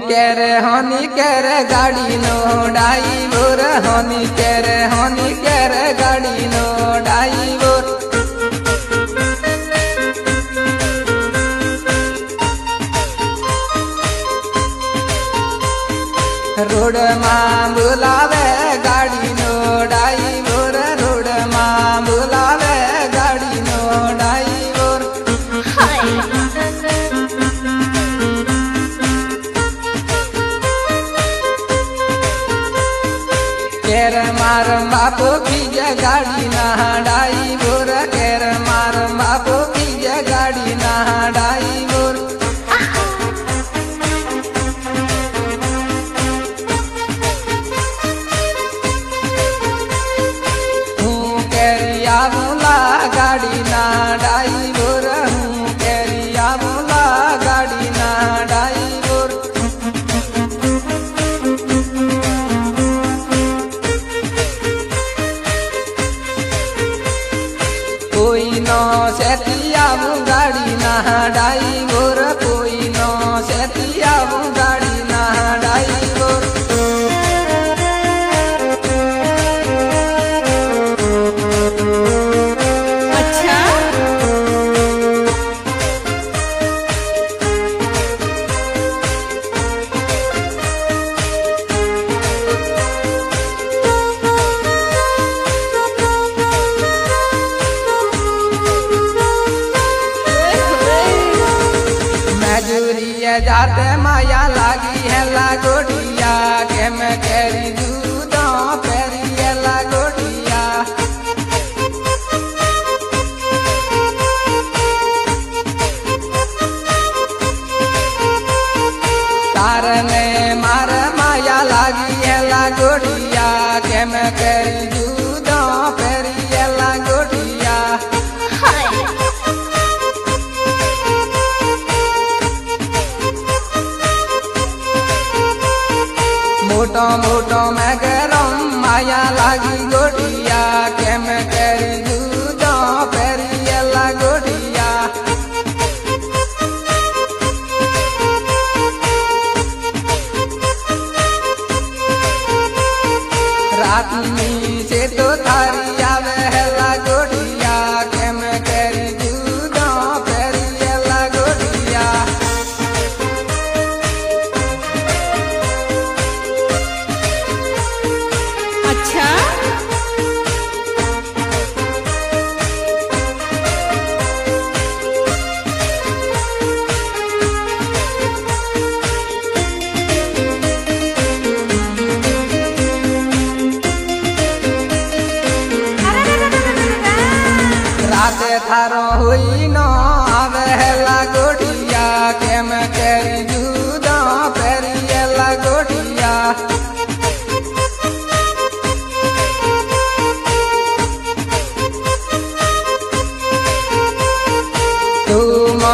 કેરે હની કેરે ગાડીનો ડાઈવર હની કેરે હની કેરે ગાડીનો ડાઈવર નો મજૂરીએ જાતે માયા લાગી હેલા ગોડિયા કેમ કેરી જુદો પેરી હેલા ગોડિયા તારને માર માયા લાગી હેલા ગોડિયા કેમ કેરી જુદો પેરી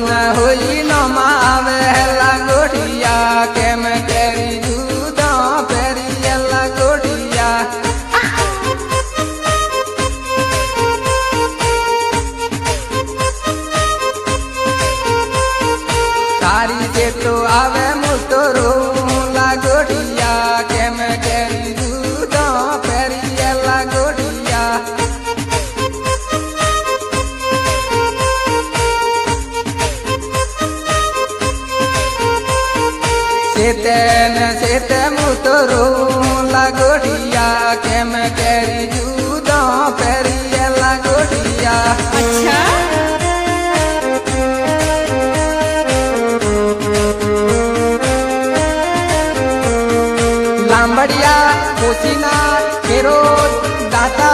મન હોઈ નો માવે હેલા ગોઠિયા કેમ કરી જુદો હેલા ગોઠિયા તારી જે આવે बैन से तमु लागोड़िया के मैं लागोड़िया। अच्छा। लांबड़िया कोसीना दाता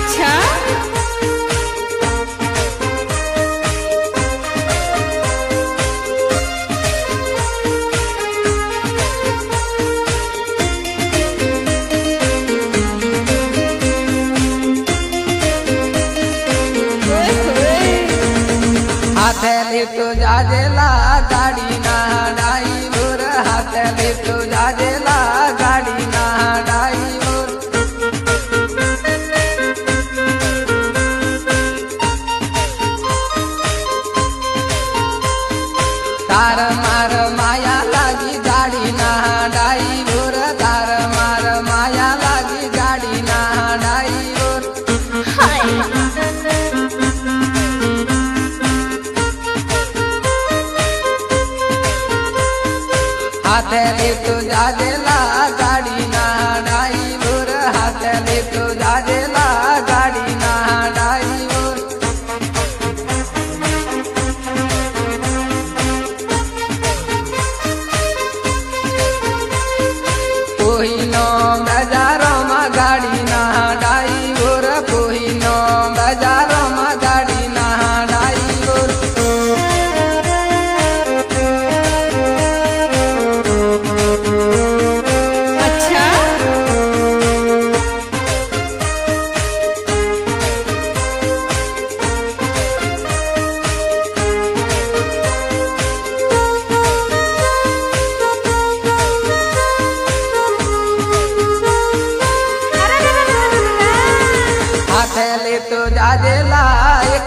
अच्छा ओए होए હાથે લીધો જાજેલા ગાડી ના ડાઈવર હાથે લીધો જાજેલા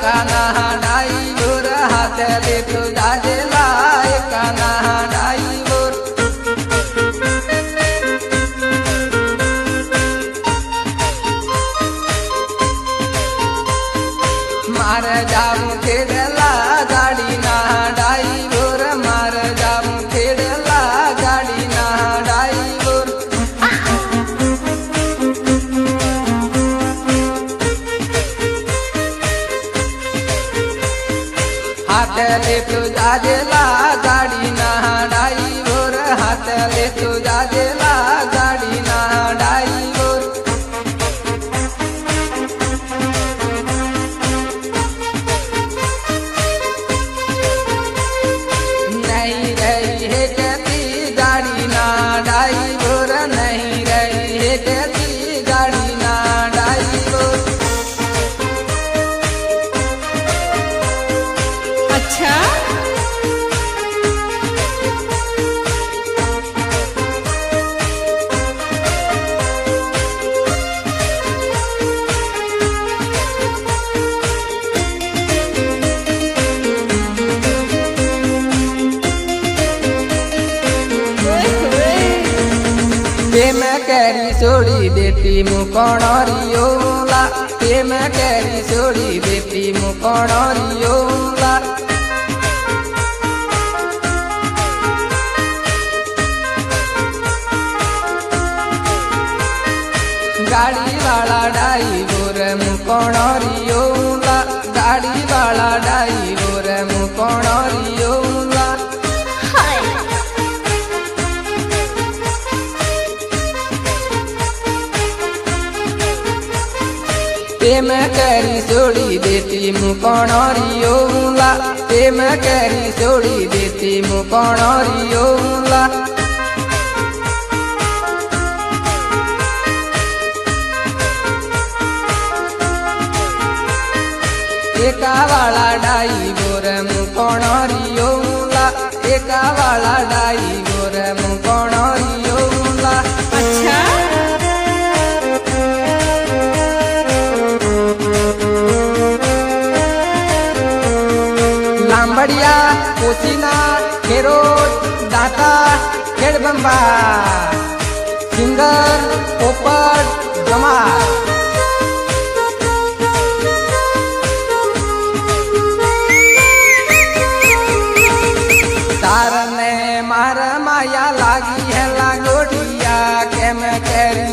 જાજેલા એકાના ડાઈવર હાથે લેતો જાજેલા એકાના ડાઈવર મારે જાવું ખેડેલા લેતો જાજેલા ગાડીના ડાઈવર હાથે લેતો જાજેલા કેરી છોડી દેતી મુકોણરિયોલા તેમ કેરી છોડી દેતી મુકોણરિયોલા ગાડી વાળા ડાઈવર મુકોણરિયોલા ગાડી વાળા ડાઈવર મુકોણરિયોલા તેમ કરી છોડી દેતી મુકોણરિયોલા તેમ કરી છોડી દેતી મુકોણરિયોલા એકાવાળા ડાઈવર મુકોણરિયોલા એકાવાળા ડાઈવર ખુશીના ખેરોજ દાતા ખેડબંબા સિંગર પોપટ જમા તારને મારા માયા લાગી હે લાગોડિયા કેમ કેર